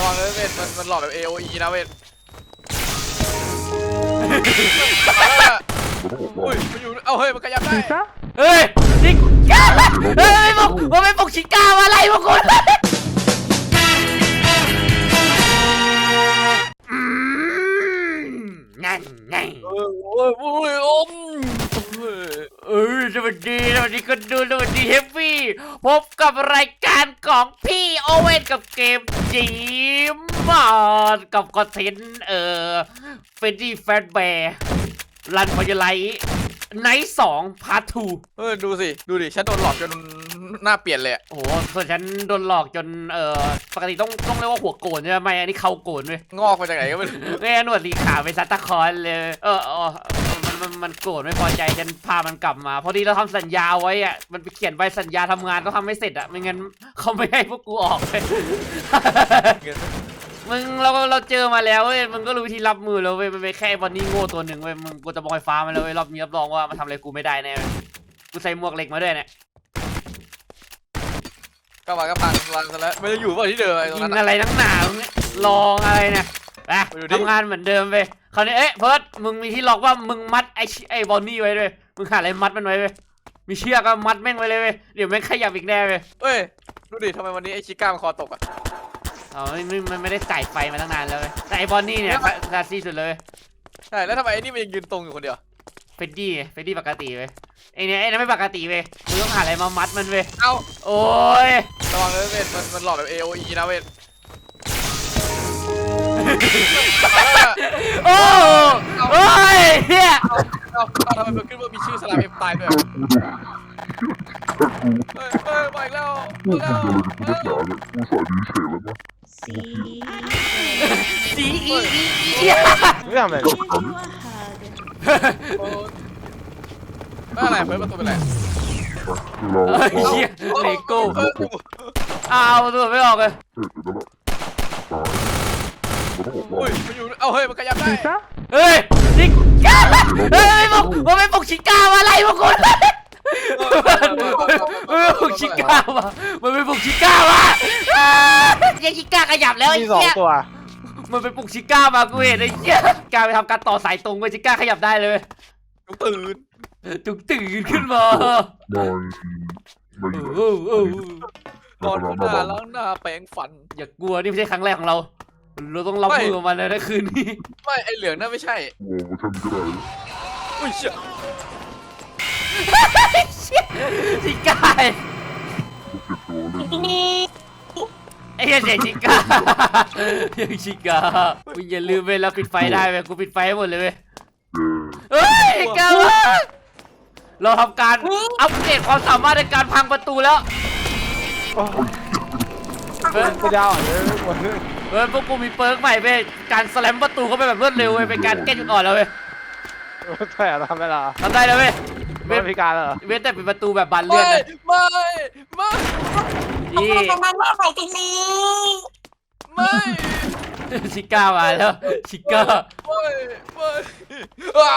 ระวังเลยเวทมันมันหลอกแบบ AOE นะเวทอุ้ยมันอยู่เอาเฮ้ยมันขยับได้เฮ้ยชิก้าเฮ้ยไม่ปลุกมันไม่ปลุกชิก้ามาอะไรพวกคุณอืมนั่นไงเออโอ้ยโอ้ยอม เออเออสวัสดีสวัสดีคนดูสวัสดีเฮฟวี่พบกับรายการของพี่โอเว่นกับเกมจีมมอดกับคอนเทนต์เอ่อเฟนดี้แฟตแบร์รันพยาไลไนท์สองพาร์ททูเออดูสิ ดูดิ ฉันโดนหลอกจนหน้าเปลี่ยนเลยอะโอ้โหส่วนฉันโดนหลอกจนเอ่อปกติต้องต้องเรียกว่าหัวโกนใช่ไหมไม่อันนี้เขาโกนเว้ยงอกมาจากไหนก็ไม่รู้แม่หนวดสีขาวเป็นซานตาคลอนเลย เออเออ มันมันมันโกรธไม่พอใจฉันพามันกลับมา พอดีเราทำสัญญาไว้อะมันไปเขียนใบสัญญาทำงานต้องทำไม่เสร็จอะไม่งั้นเขาไม่ให้พวกกูออกเลยเงินมึงเราเราเจอมาแล้วเว้ยมึงก็รู้วิธีรับมือแล้วเว้ยมันเป็นแค่วันนี้โง่ตัวหนึ่งเว้ยมึงกูจะบอยฟ้ามันแล้วเว้ยรอบนี้รับรองว่ามันทำอะไรกูไม่ได้แน่เว้ยกูใส่หมวกเหล็กมาด้วยเนี่ยก็มาก็พังรันซะแล้วมันจะอยู่เปล่าที่เดิมไอ้ตรงกินั้นนอะ อะไรนักหนามึงเนี่ยลองอะไรเนี่ยไปไปดูดิ ทำงานเหมือนเดิมไป คราวนี้เอ๊ะเพิร์ดมึงมีที่ล็อกว่ามึงมัดไอ้ชิไอ้บอลนี่ไว้ด้วยมึงหาอะไรมัดมันไว้เว้ยมีเชือกก็มัดแม่งไว้เลยเว้ยเดี๋ยวแม่งขยับอีกแน่เว้ยเอ้ยดูดิทำไมวันนี้ไอ้ชิก้ามันคอตกอะอ๋อไม่ไม่มันไม่ได้จ่ายไฟมาตั้งนานแล้วเว้ยแต่ไอ้บอลนี่เนี่ยคลาสซี่สุดเลยเว้ยใช่แล้วทำไมไอ้นี่มันยังยืนตรงอยู่คนเดียวเฟดดี้ไงเฟดดี้ปกติเว้ยไอ้เนี่ยไอ้นั่นไม่ปกติเว้ยมึงต้องหาอะไรมามัดมันเว้ยเอ้าโอ้ยระวังเลยเวทมันมันหลอกแบบ AOE นะเวท โอ้โอ้ยเฮียเอาเอาทำไมมันขึ้นว่ามีชื่อสลามเอ็มตายด้วยเฮ้ยเฮ้ยมาอีกแล้วมาอีกแล้วมาอีกแล้ว See, สีอีอีอีเหี้ยไม่ทำอะไร give you a hug. โอ้ยไม่อะไรเพิ่มประตูเป็นไรเอ้ยเหี้ยเลโก้เอออ้าวตัวไม่ออกเลย อุ้ยมันอยู่เอาเฮ้ยมันขยับได้เฮ้ยชิก้าเฮ้ยไม่ปลุกมันไม่ปลุกชิก้ามาอะไรพวกคุณมันไม่ปลุกชิก้ามามันไม่ปลุกชิก้ามาอ้าวเหี้ยังชิก้าขยับแล้วไอ้มีสองเหี้ยตัว มันไปปลุกชิก้ามากูเห็นไอ้เหี้ยการไปทำการต่อสายตรงไปชิก้าขยับได้เลยต้องตื่นจุกตื่นขึ้นมาโอ้โหโอ้โหนอนข้างหน้าล้างหน้าแปรงฟัน อย่ากลัวนี่ไม่ใช่ครั้งแรกของเรา เราต้องรับมือกับมันเลยนะคืนนี้ไม่ไอเหลืองนั่นไม่ใช่อุ้ยเชี่ยชิก้าไอ้เหี้ยเสียชิก้ายังชิก้ามึงอย่าลืมเว้ยเราปิดไฟได้เว้ยกูปิดไฟให้หมดเลยเว้ยเฮ้ยชิก้าเราทำการอัปเกรดความสามารถในการพังประตูแล้วเฮ้ยไม่ได้อะเลยหมดเลย เฮ้ยพวกกูมีเปิร์กใหม่เว้ยการสแลมประตูเข้าไปแบบรวดเร็วเว้ยเป็นการแก้จุดอ่อนแล้วเว้ยใช่เหรอทำได้เหรอทำได้แล้วเว้ยไม่พิการเหรอเว้นแต่เป็นประตูแบบบานเลื่อนไม่นะไม่ไม่นี่ไม่ชิก้ามาแล้วชิก้าไม่ไม่อ้า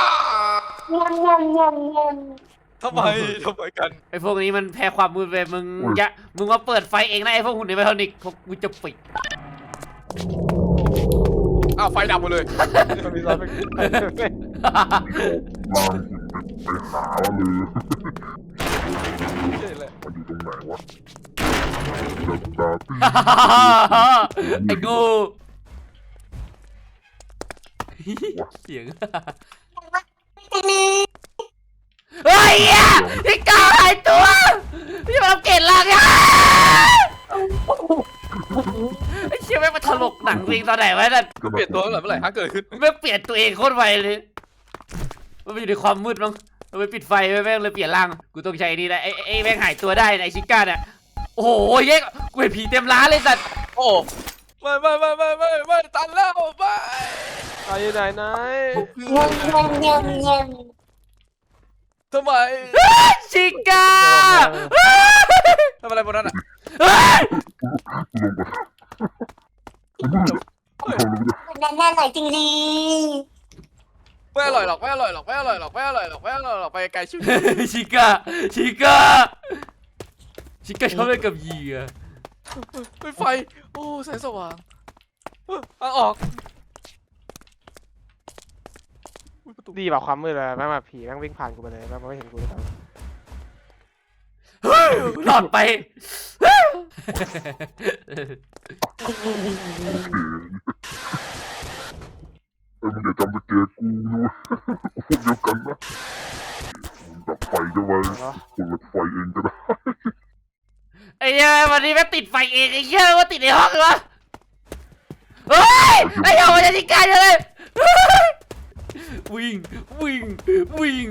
ทำไมทำไมกันไอ้พวกนี้มันแพ้ความมืดเว้ยมึงอย่ามึงมาเปิดไฟเองนะไอ้พวกหุ่นในเมทานิกพวกกูจะปิด อ้าวไฟดับหมดเลย มันมีซอสเป็นเจ๋เลยไอ้กูเสียงเฮ้ยอะพี่กาหายตัวพี่มาเกตล่างอะ ไอ้เชี่ยแม่งมาถลกหนังจริงตอนไหนวะนั่นเปลี่ยนตัวเมื่อไหร่เมื่อไหร่ฮะเกิดขึ้นแม่งเปลี่ยนตัวเองโคตรไวเลยมันไปอยู่ในความมืดมั้งมันไปปิดไฟไว้แม่งเลยเปลี่ยนร่างกูต้องใช้นี่แหละไอ้ไอ้แม่งหายตัวได้นะไอ้ชิก้าเนี่ยโอ้โหเย้กูเห็นผีเต็มร้านเลยสัตว์โอ้ไม่ไม่ไม่ไม่ไม่ไม่ตันแล้วไม่ตายอยู่ไหนไหน ทำไมชิก้าทำอะไรบนนั้นอะเฮ้ยไม่อร่อยหรอกไม่อร่อยหรอกไม่อร่อยหรอกไม่อร่อยหรอกไม่อร่อยหรอกไปไกลชิวชิก้าชิก้าชิก้าชอบเล่นกับเหยื่อไม่ไฟโอ้แสงสว่างเอาออก อุ๊ยประตูดีแบบความมืดเลยแม่งแบบผีแม่งวิ่งผ่านกูไปเลยแม่งไม่เห็นกูเลยตอนหลอดไปเออมึงอย่าจำสเกลกูด้วยพวกเดียวกันนะมึงดับไฟจะไว้เนาะเปิดไฟเองก็ได้ไอ้เหี้ยวันนี้แม่งติดไฟเองไอ้เหี้ยว่าติดในห้องเลยวะเฮ้ยไอ้เหี้ยมันจะทิ้งกันเลย วิ่งวิ่งวิ่ง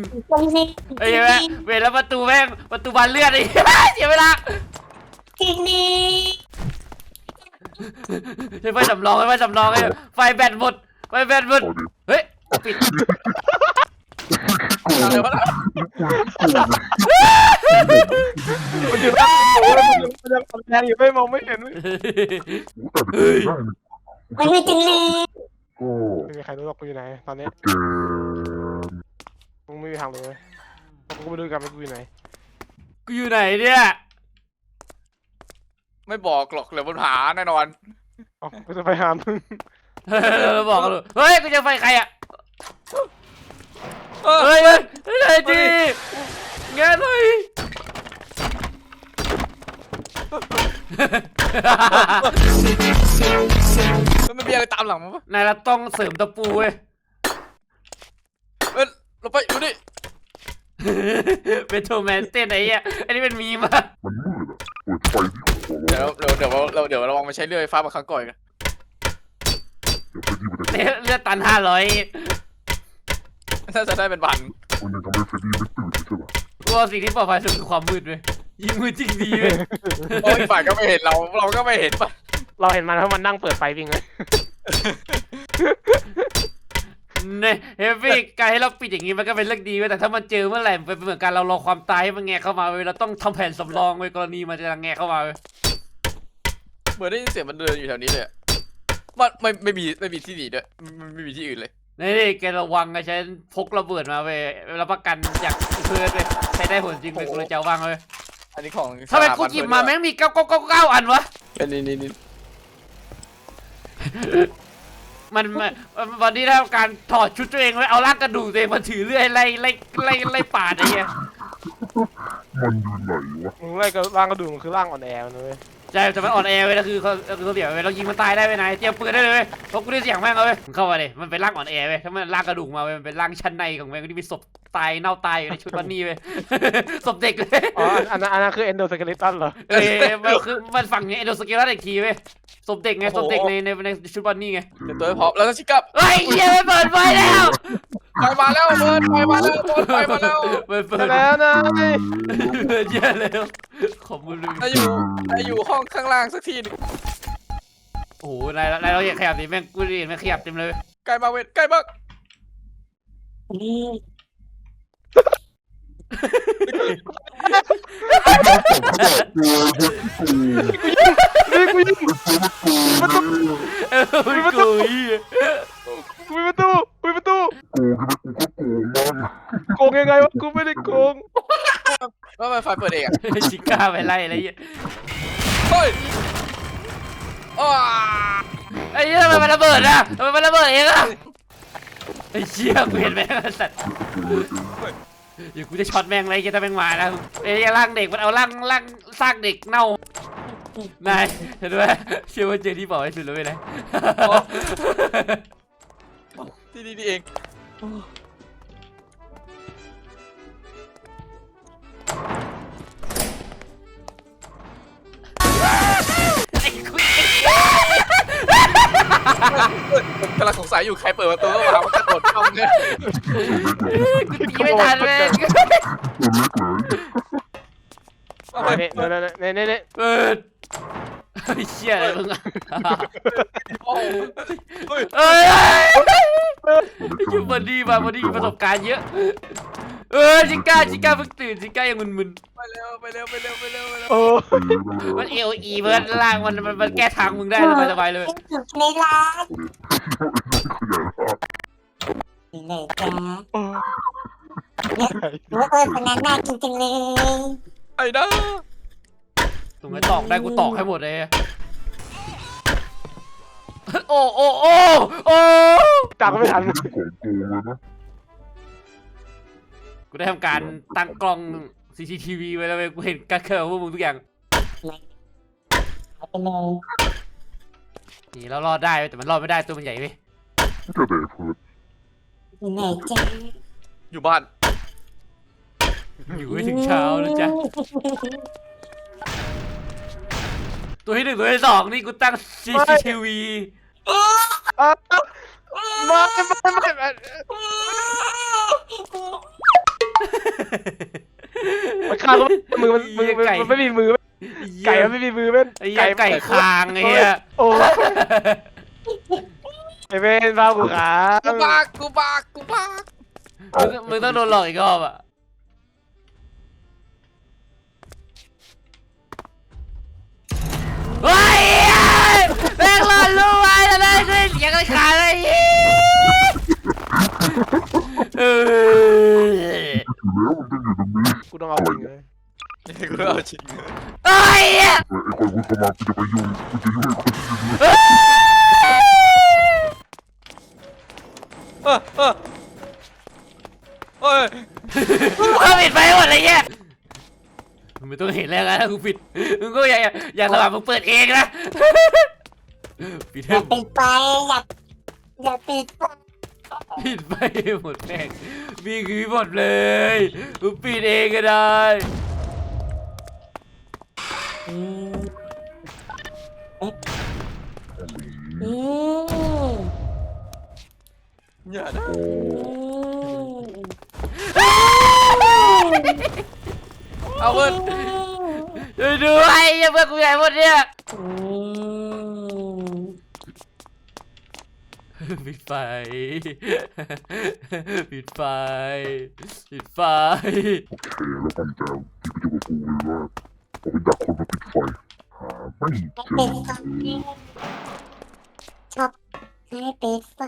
ไอ้เหี้ยแม่งเวลาประตูแม่งประตูบานเลื่อนไอ้เหี้ยเสียเวลาใช้ไฟสำรองใช้ไฟสำรองไอ้ไฟแบตหมดไฟแบตหมดเอาดิเฮ้ยปิดอะไรวะน่ะมันอยู่ข้างกูแล้วมันยังมันยังมันแดงอยู่ไม่มองไม่เห็นเว้ยโอ้แต่เด็กได้นี่มันไม่ถึงเลย ก็ไม่มีใครรู้หรอกกูอยู่ไหน ตอนนี้แกมึงไม่มีทางเลยกูไปดูกันว่ากูอยู่ไหน กูอยู่ไหนเนี่ย ไม่บอกหรอกเหลือบนผาแน่นอน อ๋อกูจะไปหามึงเราบอกกันเลยเฮ้ยกูจะไฟใครอะเออเฮ้ยเฮ้ยเฮ้ยเฮ้ยจีแงะหน่อย มันไม่มีอะไรตามหลังมั้งนายเราต้องเสริมตะปูเว้ย เอ้ยเราไปดูดิเป็นโทแมนเต้นไอ้เหี้ยอันนี้เป็นมีมอะมันมืดอะเปิดไฟที่ขอร้เดี๋ยวองเดี๋ยวเดี๋ยวเราเดี๋ยวเราลองมาใช้เลื่อยไฟฟ้ามาครั้งก่อนกันเดี๋ยวเฟรดดี้มันจะเลือดตันห้าร้อยถ้าจะได้เป็นวันมันยังทำให้เฟรดดี้ไม่ตื่นใช่ไหมว่าสิ่งที่ปลอดภัยสุดคือความมืดเว้ย ยิ่งมืดจริงดีเว้ยโอ้ยฝ่ายก็ไม่เห็นเราเราก็ไม่เห็นปะเราเห็นมันเพราะมันนั่งเปิดไฟวิ่งเลยเนี่ยเฮฟวี่การให้เราปิดอย่างงี้มันก็เป็นเรื่องดีเว้ยแต่ถ้ามันเจอเมื่อไหร่มันเป็นเหมือนการเรารอความตายให้มันแงะเข้ามาเว้ยเราต้องทำแผนสำรองไว้กรณีมันจะแงะเข้ามาเว้ยเหมือนได้ยินเสียงมันเดินอยู่แถวนี้เลยอะมันไม่ไม่มีไม่มีที่หนีด้วยไม่ไม่มีที่อื่นเลย นี่แกระวังไอ้ฉันพกระเบิดมาเว้ยรับประกันจากเพื่อนเลยใช้ได้ผลจริงเลยกูเลยจะเอาวางเว้ย อันนี้ของทำไมกูหยิบมาแม่งมีเก้าเก้าเก้าเก้าอันวะ เป็นนี่นี่นี่มันมันมันวันนี้ได้รับการถอดชุดตัวเองไว้เอาร่างกระดูกตัวเองมาถือเรื่อยไล่ไล่ไล่ไล่ปาดไอ้เหี้ยมันอยู่ไหนวะ มึงไล่ก็ร่างก็ดูมันคือร่างอ่อนแอมันเลย ใช่แต่มันอ่อนแอเว้ยแล้วคือเขาคือเขาเสียเว้ยเรายิงมันตายได้เว้ยนายเตรียมปืนได้เลยเว้ยเพราะกูได้เสียงแม่งเอาเว้ยมึงเข้ามาเลยมันเป็นร่างอ่อนแอเว้ยถ้ามันร่างกระดูกมาเว้ยมันเป็นร่างชั้นในของแม่งที่มีศพตายเน่าตายอยู่ในชุดวันนี้เว้ย ศพเด็กเลยอ๋ออันนั้นอันนั้นคือเอนโดสเกเลตันเหรอเอ้ยมันคือมันฝั่งนี้ไอโดสเกลอีกทีเว้ยศพเด็กไงศพเด็กในในในชุดวันนี้ไงเดี๋ยวตัวให้พร้อมแล้วก็ชิกับเฮ้ยเหี้ยไม่เปิดไฟแล้วไฟมาแล้วเบิร์ดไฟมาแล้วเบิร์ดไฟมาแล้วเปิดเปิดแล้วนะเปิดเยอะแล้ว ขอบคุณเลยนายอยู่นายอยู่ห้องข้างล่างสักทีหนึงโอ้โหนายนายเราอย่าขยับดิแม่งกูได้ยินแม่งขยับเต็มเลยใกล้มากเว้ยใกล้มากนี่กูยิงเออมันกูอีกูมี ประตูกูมีประตูโกงใช่ไหมกูก็โกงมันโกงยังไงวะกูไม่ได้โกงว่ามันไฟเปิดเองอะชิก้าไปไล่อะไรเงี้ยเฮ้ยอ้า ไอ้เหี้ยทำไมมันระเบิดอะทำไมมันระเบิดเองอะไอ้เชี่ยกูเห็นแม่งไอ้สัตว์เดี๋ยวกูจะช็อตแม่งเลยจะแม่งมาแล้วไอ้เหี้ยร่างเด็กมันเอาร่างร่างสร้างเด็กเน่านายเห็นไหมเชื่อว่าเจอที่บอกให้สุดแล้วไปเลย ที่นี่นี่เองไอ้คุยผมกำลังสงสัยอยู่ใครเปิดประตูเข้ามามันกระโดดเข้าเนี่ยกูตีไม่ทันเลยเอาไปเนี่ยเนี่ยเนี่ยเนี่ยเปิดไอ้เชี่ยอะไรมึงอะเฮ้ยเอ้ย ตัวเล็กยูบอดี้มาบอดี้มีประสบการณ์เยอะ เออจิก้าจิก้าเพิ่งตื่นจิก้ายังมึนไปเร็วไปเร็วไปเร็วไปเร็วไปเร็วโอ้ๆมันเอลอีเบิร์ดล่างมันมันมันแก้ทางมึงได้สบายสบายๆเลยเป็นจุดในร้านขยายร่างนี่เลยจ้าโอ้หนูว่าเออคนนั้นน่ากินจังเลยไอ้นะตรงไหนตอกได้กูตอกให้หมดเลย โอ้โอ้โอ้โอ้จักไม่ทันของโกงเลยนะกูได้ทำการตั้งกล้อง CCTV ไว้แล้วเว้ยกูเห็นการเคลื่อนไหวของพวกมึงทุกอย่างหายไปเลยนี่เรารอดได้เว้ยแต่มันรอดไม่ได้ตัวมันใหญ่เว้ยเจะแต่เพิร์ดอยู่ไหนจ้าอยู่บ้าน อยู่ไม่ถึงเช้านะจ๊ะ ตัวที่หนึ่งตัวที่สองนี่กูตั้ง CCTV อะไม่ไม่ไม่ไม่มันฆ่าก็มือมันมือมันมันไม่มีมือเว้ยไก่มันไม่มีมือเว้ยไอ้เหี้ยไก่คางไอ้เหี้ยโอ้ไอ้เว้นบ้ากูขากูบากกูบากกูบากมึงมึงต้องโดนหลอกอีกรอบอะ เฮ้ยแม่งหลอนรู้ไว้แล้วได้ขึ้นเสียงกันขาดเลยเอออยู่แล้วมันต้องอยู่ตรงนี้กูต้องเอาจริงเลยกูเอาจริงเฮ้ยเออไอ้คนพูดเข้ามากูจะไปยุ่งกูจะยุ่งไอ้คนที่อยู่ด้วยเออเออเฮ้ยมึงปิดไฟหมดเลยเนี่ย มึงไม่ต้องเห็นแล้วนะกูปิดมึงก็อย่าอย่าอย่าสลับมึงเปิดเองนะปิดอให้ย่าปิดไฟอย่าอย่าปิดไฟปิดไฟหมดแม่งมีคือหมดเลยมึงปิดเองก็ได้อืมอืมอย่านะโอ้อืม เอาเว้ยช่วยด้วยอย่าเพื่อนกูใหญ่หมดเนี่ยอืมปิดไฟปิดไฟปิดไฟโอเคแล้วมันจะที่ไปอยู่กับกูเลยว่าผมไปดักคนมาปิดไฟหาไม่เจปิอดไฟชอบให้ปิดไฟ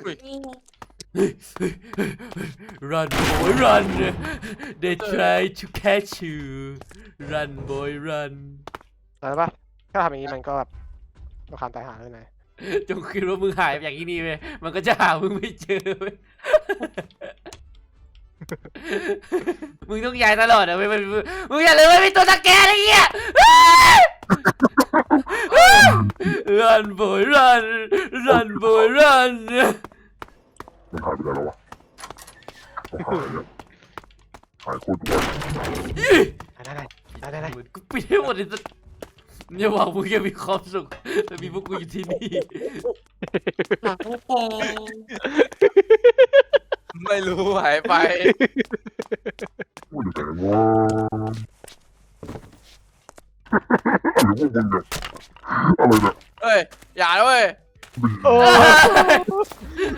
run boy run they try to catch you run boy run แต่ปะถ้าทำอย่างนี้มันก็แบบเราคานตายหาเลยนะจงคิดว่ามึงหายไปอย่างนี้เว้ยมันก็จะหามึงไม่เจอเว้ยมึงต้องย้ายตลอดนะเว้ยมันมึงมึงอย่าเลยว่ามีตัวตะแกรงไอ้เหี้ย run boy run run boy run มันหายไปไหนแล้ววะเอาหายแล้วหายโคตรไวได้ได้ได้ได้ได้เหมือนกูปิดให้หมดเลยสัสอย่าหวังมึงจะมีความสุขแต่มีพวกกูอยู่ที่นี่หาไม่เจอไม่รู้หายไปกูอยู่ไหนวะหรือพวกมึงเนี่ยอะไรเนี่ยเฮ้ยอย่านะเว้ย โอ้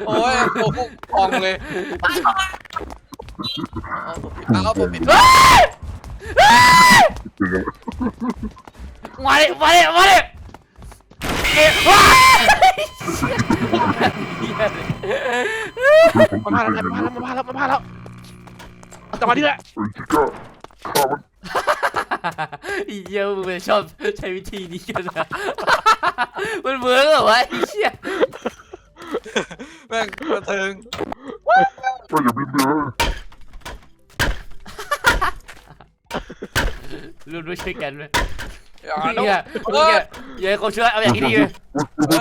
โอ้ยโอ้โหพองเลยเอาผมปิดเอาผมปิดเป็นอะไรมาดิมาดิมาดิเอ๊ะว้ายมันมาแล้วมันมาแล้วมันมาแล้วมันมาแล้วจังหวะนี้แหละไอ้ชิก้าฆ่ามัน อีเหี้ยมึงเป็นชอบใช้วิธีนี้กันนะ มันเวิร์กเหรอวะไอ้เหี้ยแม่งกระเทิงก็อย่าบินไปเลยรวมด้วยช่วยกันไหม อย่าไอ้นะเหี้ยมึงอย่าอย่าให้เขาช่วยเอาอย่างนี้ดีเลย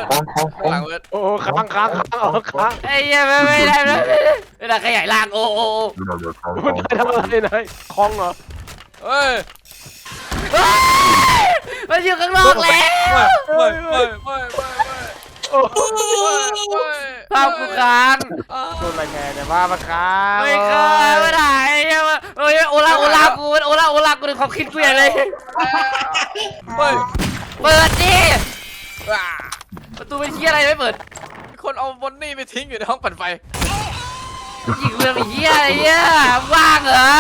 ค้างค้างข้างหค้าลังงเว้ยโอ้ค้างค้างค้างอ๋อค้างไอ้เหี้ยไม่ไม่ได้ไม่ได้ไม่ได้ขยายร่างโอ้โอ้โอ้นี่น่าจะค้างมันค้างได้ทำอะไรนายคล้องเหรอเฮ้ยเฮ้ยมันอยู่ข้างนอกแล้ว ไม่ไม่ไม่ไม่โอ้ไม่ ภาพกูค้างโดนอะไรแน่เนี่ยว่ามาค้างไม่เคยไม่ได้เหี้ยมาโอ้ยโอลาโอลากูโอลาโอลากูในความคิดกูอย่างเลยเฮ้ยเปิดดิว้าประตูเป็นเหี้ยอะไรไม่เปิด คนเอาบอนนี่ไปทิ้งอยู่ในห้องปั่นไฟยิงเรือเป็นเหี้ยอะไรเนี่ยว่างเหรอ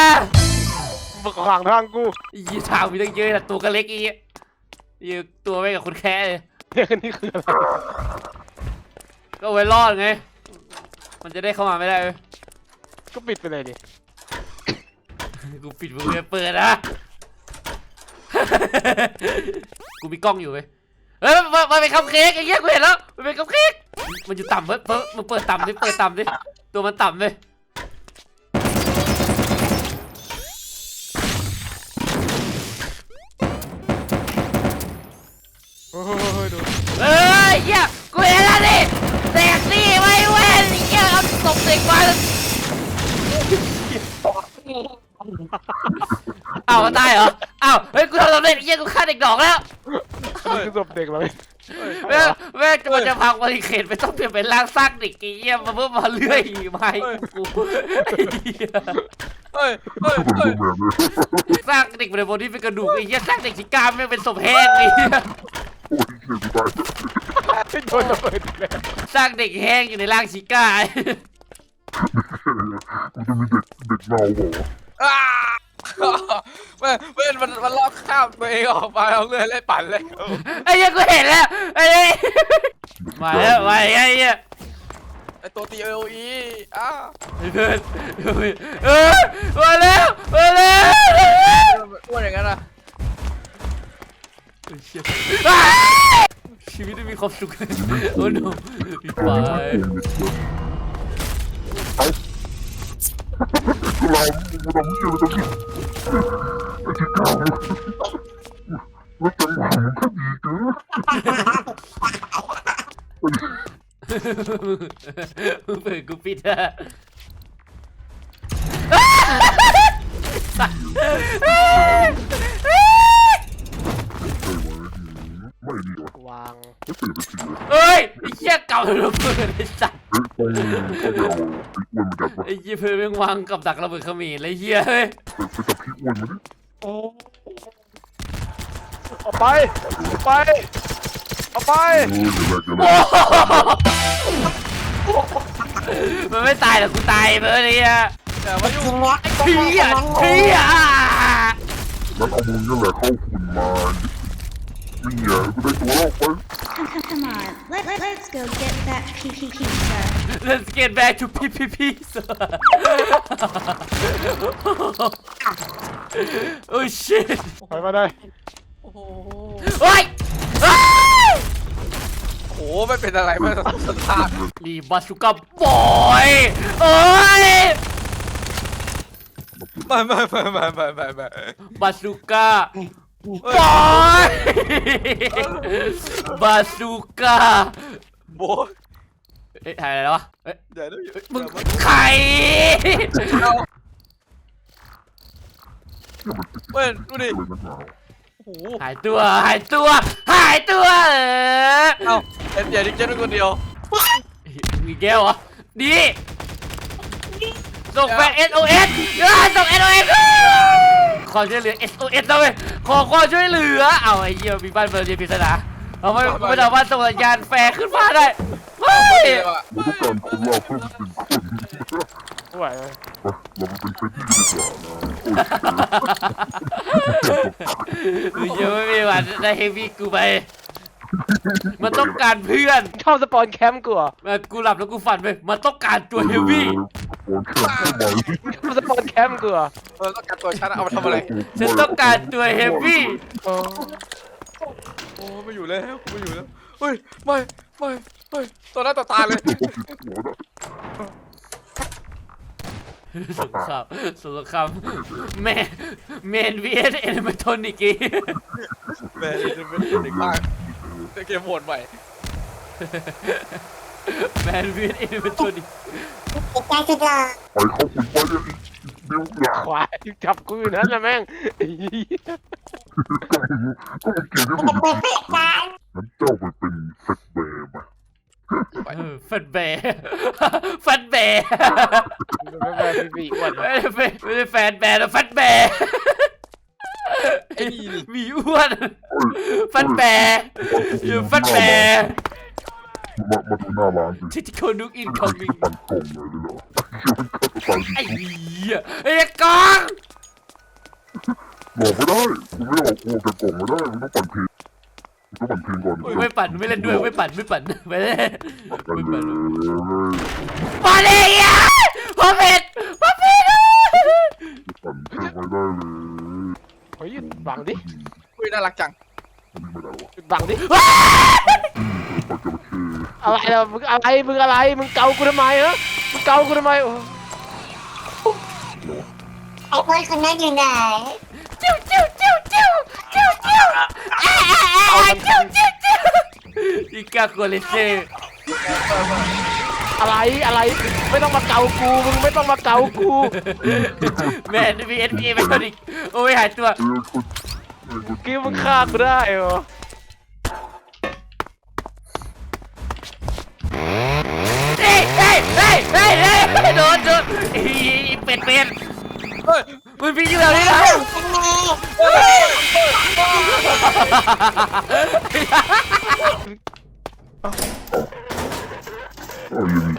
มาขวางทางกูยี่ทางมีตั้งเยอะแต่ตัวก็เล็กอีกยี่ตัวไม่กับคนแค่เลย เนี่ยนี่คืออะไรก็ไว้รอดไง มันจะได้เข้ามาไม่ได้เว้ยก็ปิดไปเลยดิกูปิดมือเลยเปิดนะ กูมีกล้องอยู่เว้ยเฮ้ยมันมันเป็นคัพเค้กไอ้เหี้ยกูเห็นแล้ว มันเป็นคัพเค้ก มันอยู่ต่ำเว้ยเปิดมันเปิดต่ำดิ เปิดต่ำดิ ตัวมันต่ำเลยโอ้ยดู เอ้ยเหี้ยกูเห็นแล้วดิแตกนี่ไว้เว้ยเหี้ยเอาตบเด็กมาเอ้าตายเหรอเอ้าเฮ้ยกูทำสำเร็จเหี้ยกูฆ่าเด็กดอกแล้วคือศพเด็กเลยแม่แม่จะมันจะพังบริเขตไปต้องเปลี่ยนเป็นร่างสร้างเด็กไอ้เหี้ยมาเพิ่มมาเรื่อยไม้กูไอ้เหี้ยเฮ้ยเฮ้ยเป็นเฮ้ยรูปแบบเลยสร้างเด็กเป็นบนที่เป็นกระดูกไอ้เหี้ยสร้างเด็กที่กล้ามไม่งเป็นศพแห้งไอ้เหี้ย โอ้ยเชี่ยกูตายโดนระเบิดเลยสร้างเด็กแห้งอยู่ในร่างชิก้ากูจะมีเด็กเด็กเมาบอกว่าอ้าแม่เว้นมันมันลอกข้ามตัวเองออกมาเอาเลื่อยไล่ปั่นเลยไอ้เหี้ยกูเห็นแล้วไอ้เหี้ยมาแล้วมาไอ้เหี้ยไอตัวตีเอลีอ้าเพื่อนเออมาแล้วมาแล้วอ้วนอย่างนั้นอะ อ้าวชีวิตไม่มีความสุขโอ้โนอีกตัวไปนี้มันโกงเด็กเลยเอ้ากูรอมึงมาทำเหี้ยอะไรตรงนี้ไอ้ที่เก้าแล้วจังหวะมันก็ดีเกินมึงเปิดกูปิดอะไม่างไม่เปลี่ยนไปทีเลยเฮ้ยไอ้เหี้ยเก่าระเบิดไอ้สัตว์เฮ้ยต้องต้องไปเอาไอ้อ้วนมาจับวะไอ้เหี้ยเพื่อนแม่งวางกับดักระเบิดเขมิ้นเลยเหี้ยเฮ้ยไปไปจับพี่อ้วนมาดิโอ้ออกไปออกไปออกไปเออเดี๋ยวแรกเดี๋ยวแรกมันไม่ตายหรอกกูตายเพื่อนไอ้เหี้ยแต่ว่ายุ่กิงนเนื้อเฮียเฮียแล้วเอามึงนี่แหละเข้าหุ่นมา ไม่เหี้ยกูได้ตัวแล้วไป Come on, let, let, let's go get that PPP sir. Let's get back to PPP โอ้ shit ไปมาได้ โอ้โหโอ้ยโอ้โหไม่เป็นอะไรไม่ต้องสตาร์ทรีบาสุก้าบอยโอ้ยไม่ไม่ไม่ไม่ไม่ไม่ไม่บาสุก้า บอยบาสุก้าโบเอ๊ะถ่ายอะไรแล้ววะเอ๊ะเดี๋ยวนะมึงใครเอาเว้นดูดิเลยนักหนาโอ้โหหายตัวหายตัวหายตัว เออเอ้าเอ็นเดียดิเจนเป็นคนเดียวมีแก้วเหรอดีส่งแฟน SOS อ่าส่ง SOS ขอช่วยเหลือ SOS นะเว้ยขอความช่วยเหลือ เอาไอ้เหี้ยมีบ้านเบอร์เรียนปริศนาเอาไม่ไม่สามารถส่งสัญญาณแฟร์ขึ้นมาได้เฮ้ยเราต้องการคนเราเพิ่มอีกหนึ่งคนไม่ไหวเลยไปเรามาเป็นเฟรดดี้กันดีกว่านะโอ้ยมึงยังไม่มีวันได้เฮฟวี่กูไป มันต้องการเพื่อนชอบสปอนแคมป์กูเหรอเออกูหลับแล้วกูฝันไปมันต้องการตัวเฮฟวี่โอนแค่ไหนชอบสปอนแคมป์กูเหรอเออต้องการตัวฉันเอามาทำอะไรฉันต้องการตัวเฮฟวี่โอ้โอ้ไม่อยู่แล้วไม่อยู่แล้วเฮ้ยไม่ไม่ไม่ตัวหน้าต่อตาเลยหัวนะสงครามสงครามแมนแมนวีเอสเอนิเมทอนิกแม่เป็นเด็กมากแต่ เกมโหมดใหม่แมนวีเอสเอนิเมทอนิกติดใจสุดหล่อไปเข้าคุยไปเลยนิ้วหลาควายจับกูอยู่นั่นแหละแม่งไอ้เหี้ยก็มึงก็มึงเก่งที่สุจะดเปิดเผยกันงั้นเจ้าไปเป็นเฟสแบร์มาเออฟันแบร์ฟันแบร์ไม่ไม่พี่พี่อ้วนไม่ได้เป็นไม่ได้แฟนแบร์แต่ฟันแบร์ ไอ้นี่นี่หมีอ้วนฟันแบร์อยู่ฟันแบร์มามาดูหน้าร้านสิทิติโคนุกอินนี่คอคือมมิที่งปั่นกล่องเลยเลยเหรอเชื่อมันฆ่าตัวตายจไอ้ริงเหี้ยไอ้กองๆบอกไม่ได้กูไม่ออกกูแต่กล่องไม่ได้มึงต้องปั่นเพลงมึงต้องปั่นเพลงก่อนไม่ปั่นไม่เล่นด้วยไม่ปั่นไม่ปั่นไปเลยกันเลยมาเลยอะพ่อเป็ดพ่อเป็ดปั่นเพลงไม่ได้เลย เฮ้ยหยุดบังดิคุยน่ารักจังนี่ไม่ได้วะหยุดบังดิอืมปั่นจระเข้อะไรล่ะมึงอะไรมึงอะไรมึงเกากูทำไมฮะมึงเกากูทำไมโอ้ไอ้คนคนนั้นอยู่ไหนจิ้วจิ้วจิ้วจิ้วจิ้วจิ้วอ่าอ่าอ่าจิ้วจิ้วจิ้วอีกาโกเลเซ่ อะไรอะไรไม่ต้องมาเกากูมึงไม่ต้องมาเกากูแมนมีเอสพีเอเป็นคนอีกโอ้ยหายตัวเออคนเออคนคิดว่ามึงฆ่ากูได้เหรอเฮ้ยเฮ้ยเฮ้ยเฮ้ยเฮ้ยโดนโดนอีเป็ดเป็ดเฮ้ยมันพี่อยู่แถวนี้แล้ว เอาอย่างนี้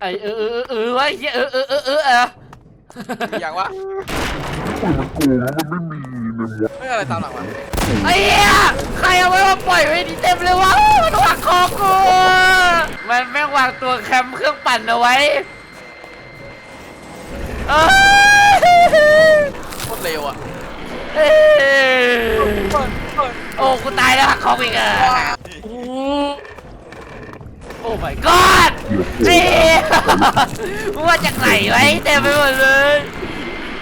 ไอเออเออเออวะเออเออเออเออเอออย่างวะโอ้ยมันโกงแล้วมันไม่มีในหมดไม่อะไรตามหลังมาไอ้เหี้ยใครเอาไว้มาปล่อยไว้นี่เต็มเลยวะมันวางคอกูมันแม่งวางตัวแคมเครื่องปั่นเอาไว้เอ้ยโคตรเร็วอะเอ้ยโอ้กูตายแล้วหักคออีกอะโอ้ my god นี่มึงว่าจากไหนไว้เต็มไปหมดเลย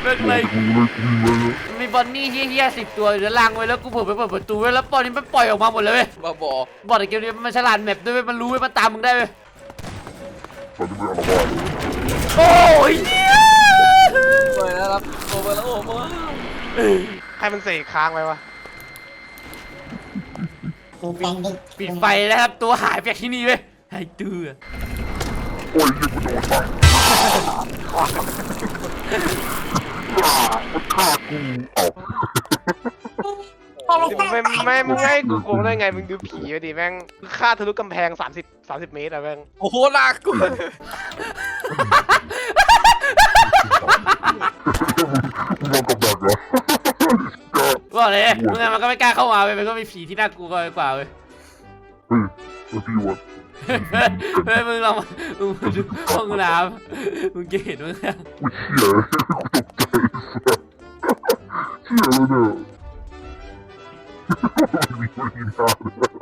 เป็นไรกูเลยกูเลยมีบอนนี่เฮี้ยๆสิบตัวอยู่ด้านล่างไว้แล้วกูเผลอไปเปิดประตูไว้แล้วบอลนี้มันปล่อยออกมาหมดเลยเว้ยบ้าบอบอลในเกมนี้มันฉลาดแมปด้วยเว้ยมันรู้เว้ยมันตามมึงได้เว้ยตอนนี้ไม่เอาละบ้านเลยโอ้ยเหี้ยไปแล้วครับโอ้ไปแล้วโอ้มาให้มันเสกค้างไว้วะกูเป็นดิปิดไฟแล้วครับตัวหายไปจากที่นี่เว้ย ไอ้เตือโอ้ยยังไม่โดนตายมันฆ่ากูเอาไม่ไม่ไม่ไม่มึงให้กูโกงได้ไงมึงดูผีไปดิแม่งฆ่าทะลุกำแพง 30 30 เมตรอะแม่งโอ้โหน่ากลัวมึงลองกับดักเหรอก็บอกเลยมึงไงมันก็ไม่กล้าเข้ามาเว้ยมันก็มีผีที่น่ากลัวกว่าเว้ยเฮ้ยแล้วพี่วะ เฮ้ยมึงลองมามึงดูห้องน้ำมึงเห็นมึงอะกูเชี่ยกูตกใจสัสเชี่ยเลยเนี่ยมีไม่มีน้าเลย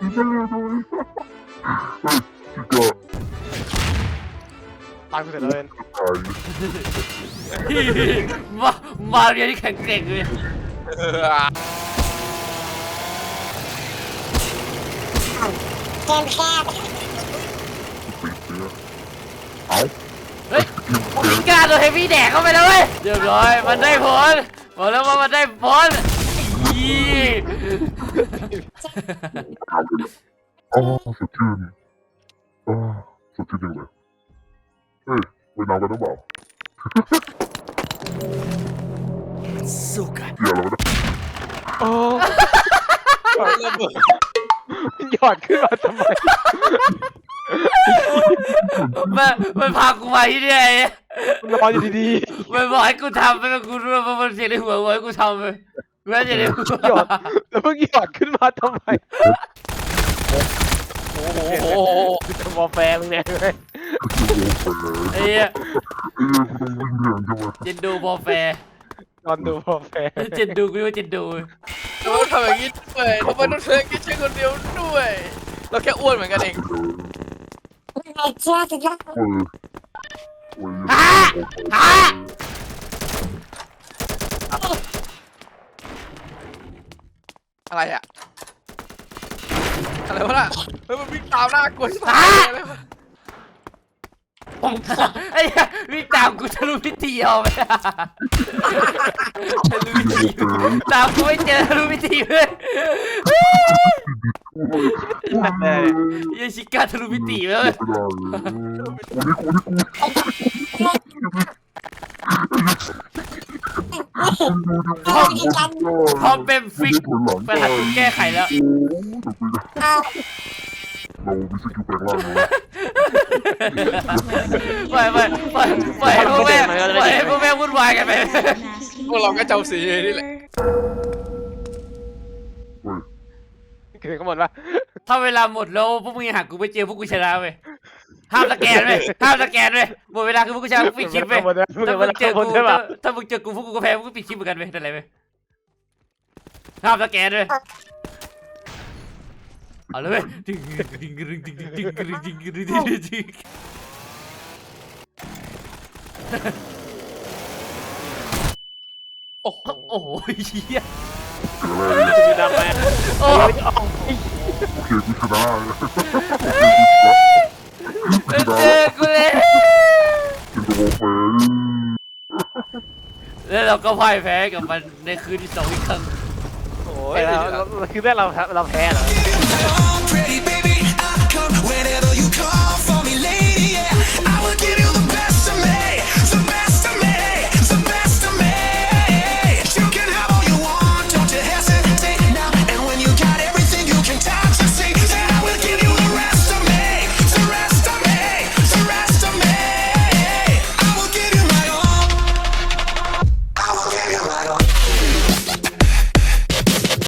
มีหน้าเลยเฮ้ยชิกะตายกูเสร็จแล้วเว้ยตายมามาเรียนที่แข็งเก่งเลยเออ เกมแคบปิดเนี่ยเอาเฮ้ยมีกล้าโดนเฮฟวี่แดกเข้าไปแล้วเว้ยเรียบร้อย มันได้ผลบอกแล้วว่ามันได้ผลอีเอาไปเลยอ๋อสดชื่นอ๋อสดชื่นจังเลยเฮ้ยไปนอนกันหรือเปล่าสุกันเกี่ยวแล้วนะ โอ้ ระเบิด หยอดขึ้นมาทำไมมันมันพากูมาที่นี่ไอ้มึงนอนอยู่ดีมันบอกให้กูทำไปมันกูรู้ว่ามันเสียในหัวบอกให้กูทำไปไม่เสียในหัวๆหยอดแล้วมึงหยอดขึ้นมาทำไมโอ้โหกูจะมอแฟร์มึงเนี่ยเว้ยโอ้โหไปเลยไอ้เหี้ยเอ้ยกูต้องวิ่งเรียนใช่ไหมเจนดูบอลแฟร์นอนดูมอแฟร์เจนดูกูว่าเจนดู ทำไมต้องทำอย่างนี้ด้วยทำไมต้องเธอแค่ใช่คนเดียวด้วย เราแค่อ้วนเหมือนกันเองไอ้เจ้าสุดยอดเออโอ้ยฮะฮะอะไรอะอะไรวะน่ะเฮ้ยมันวิ่งตามหน้ากลัวชิบหายอะไรวะ ผมไอ้เหี้ยวิ่งตามกูทะลุพิธีเอาไปทะลุพิธีตามกูไม่เจอทะลุพิธีเลยนั่นเลยเหี้ยชิก้าทะลุพิธีเลยไม่ได้เลยกูนี่กูนี่กูเอาดีกันพอเป็นฟิกผลหลังไปหากูแก้ไขแล้วโอ้ เรามีสกิลแปลงร่างแล้วปล่อยปล่อยปล่อยปล่อยให้พวกแม่ปล่อยให้พวกแม่วุ่นวายกันไปพวกเราก็เจ้าสีนี่แหละคือข้างบนปะถ้าเวลาหมดแล้วพวกมึงยังหากูไม่เจอพวกกูชนะเว้ยห้ามสแกนเว้ยห้ามสแกนเว้ยหมดเวลาคือพวกกูชนะพวกปิดคลิปเว้ยข้างบนปะมึงถ้าเห็นมึเวงลาเจอข้างบนใช่ปะกูถ้าถ้ามึงเจอกูพวกกูก็แพ้พวกกูปิดคลิปเหมือนกันเว้ยนั่นแหละเว้ยห้ามสแกนเว้ย เอาเลยเว้ยดึงดึงดึงดึงดึงดึงดึงดึงดึงดึงดึงดึงโอ้โหโอ้โหเหี้ยคือดำแมนโอ้โอเคกูชนะโอเคกูชนะเจอกูเลยเป็นตัวเฟยแล้วเราก็พ่ายแพ้กับมันในคืนที่สองอีกครั้งโอ้โอ้ยยเราเราคือแม่เราเราแพ้เหรอ Pretty baby